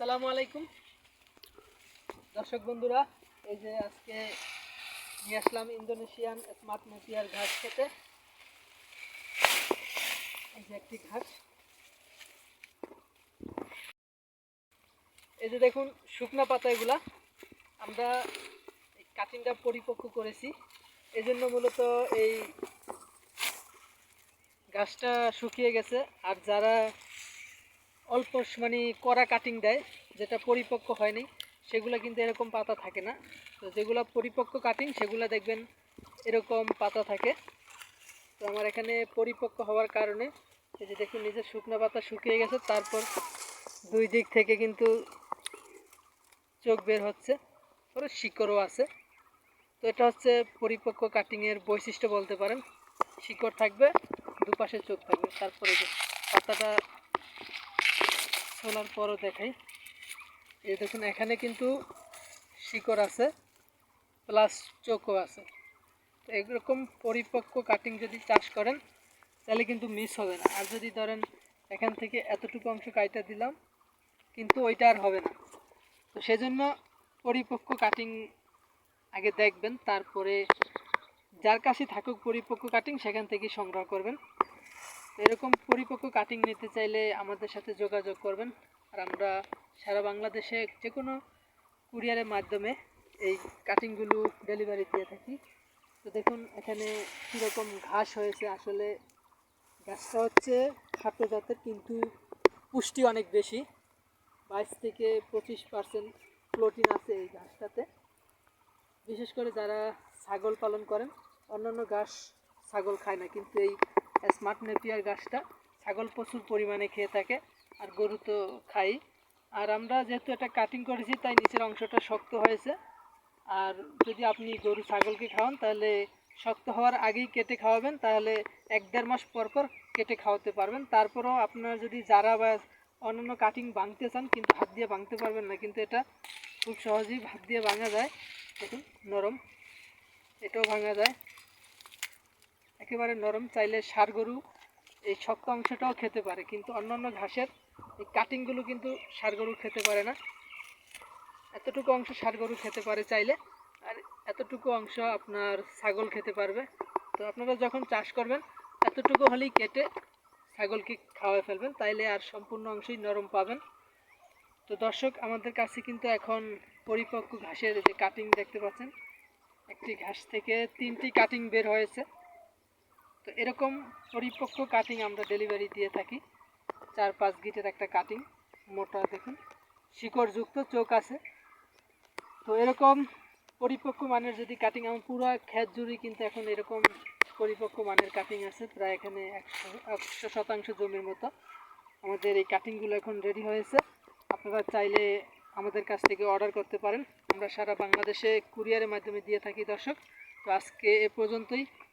আসসালামু আলাইকুম। দর্শক বন্ধুরা, এই যে আজকে নিয়ে আসলাম ইন্দোনেশিয়ান স্মার্ট নেপিয়ার ঘাস খেতে। এই যে একটি ঘাস। এই যে দেখুন, শুকনা পাতা এগুলা। আমরা কাটিংটা পরিপক্ক করেছি। এই জন্য মূলত এই গাছটা শুকিয়ে গেছে। আর যারা অল্প মানে কড়া কাটিং দেয়, যেটা পরিপক্ক হয়নি, সেগুলো কিন্তু এরকম পাতা থাকে না। তো যেগুলো পরিপক্ক কাটিং সেগুলো দেখবেন এরকম পাতা থাকে। তো আমার এখানে পরিপক্ক হওয়ার কারণে, এই যে দেখুন নিজের শুকনো পাতা শুকিয়ে গেছে, তারপর দুই দিক থেকে কিন্তু চোখ বের হচ্ছে, পরে শিকড়ও আছে। তো এটা হচ্ছে পরিপক্ক কাটিংয়ের বৈশিষ্ট্য বলতে পারেন। শিকড় থাকবে, দুপাশে চোখ থাকবে, তারপরে পাতাটা তোলার পরও দেখাই। এই দেখুন, এখানে কিন্তু শিকড় আছে, প্লাস চোখও আছে। তো এরকম পরিপক্ক কাটিং যদি চাষ করেন, তাহলে কিন্তু মিস হবে না। আর যদি ধরেন এখান থেকে এতটুকু অংশ কাইটা দিলাম, কিন্তু ওইটা আর হবে না। তো সেজন্য পরিপক্ক কাটিং আগে দেখবেন, তারপরে যার কাছে থাকুক পরিপক্ক কাটিং সেখান থেকে সংগ্রহ করবেন। এরকম পরিপক্ক কাটিং নিতে চাইলে আমাদের সাথে যোগাযোগ করবেন। আর আমরা সারা বাংলাদেশে যে কোনো কুরিয়ারের মাধ্যমে এই কাটিংগুলো ডেলিভারি দিয়ে থাকি। তো দেখুন, এখানে কীরকম ঘাস হয়েছে। আসলে গাছটা হচ্ছে খাটো জাতের, কিন্তু পুষ্টি অনেক বেশি। বাইশ থেকে পঁচিশ পার্সেন্ট প্রোটিন আছে এই ঘাসটাতে। বিশেষ করে যারা ছাগল পালন করেন, অন্যান্য ঘাস ছাগল খায় না, কিন্তু এই স্মার্ট নেপিয়ার গাছটা। ছাগল প্রচুর পরিমাণে খেয়ে থাকে আর গরু তো খাই। আর আমরা যেহেতু এটা কাটিং করেছি, তাই নিচের অংশটা শক্ত হয়েছে। আর যদি আপনি গরু ছাগলকে খাওয়ান, তাহলে শক্ত হওয়ার আগেই কেটে খাওয়াবেন। তাহলে এক দেড় মাস পর পর কেটে খাওয়াতে পারবেন। তারপরেও আপনার যদি যারা বা অন্যান্য কাটিং ভাঙতে চান, কিন্তু হাত দিয়ে ভাঙতে পারবেন না। কিন্তু এটা খুব সহজেই হাত দিয়ে ভাঙা যায়। দেখুন, নরম। এটাও ভাঙা যায়। একেবারে নরম চাইলে ষাড় গরু এই শক্ত অংশটাও খেতে পারে, কিন্তু অন্যান্য ঘাসের এই কাটিংগুলো কিন্তু ষাড় গরু খেতে পারে না। এতটুকু অংশ ষাড় গরু খেতে পারে চাইলে, আর এতটুকু অংশ আপনার ছাগল খেতে পারবে। তো আপনারা যখন চাষ করবেন, এতটুকু হলেই কেটে ছাগলকে খাওয়াই ফেলবেন, তাইলে আর সম্পূর্ণ অংশই নরম পাবেন। তো দর্শক, আমাদের কাছে কিন্তু এখন পরিপক্ক ঘাসের যে কাটিং দেখতে পাচ্ছেন, একটি ঘাস থেকে তিনটি কাটিং বের হয়েছে। তো এরকম পরিপক্ক কাটিং আমরা ডেলিভারি দিয়ে থাকি। চার পাঁচ গিটের একটা কাটিং মোটা দেখুন। শিকড়যুক্ত চোখ আছে। তো এরকম পরিপক্ক মানের যদি কাটিং আমার পুরো ক্ষেত জুড়ি কিন্তু এখন এরকম পরিপক্ক মানের কাটিং আছে, প্রায় এখানে একশো একশো শতাংশ জমির মতো। আমাদের এই কাটিংগুলো এখন রেডি হয়েছে। আপনারা চাইলে আমাদের কাছ থেকে অর্ডার করতে পারেন। আমরা সারা বাংলাদেশে কুরিয়ারের মাধ্যমে দিয়ে থাকি, দর্শক। তো আজকে এ পর্যন্তই।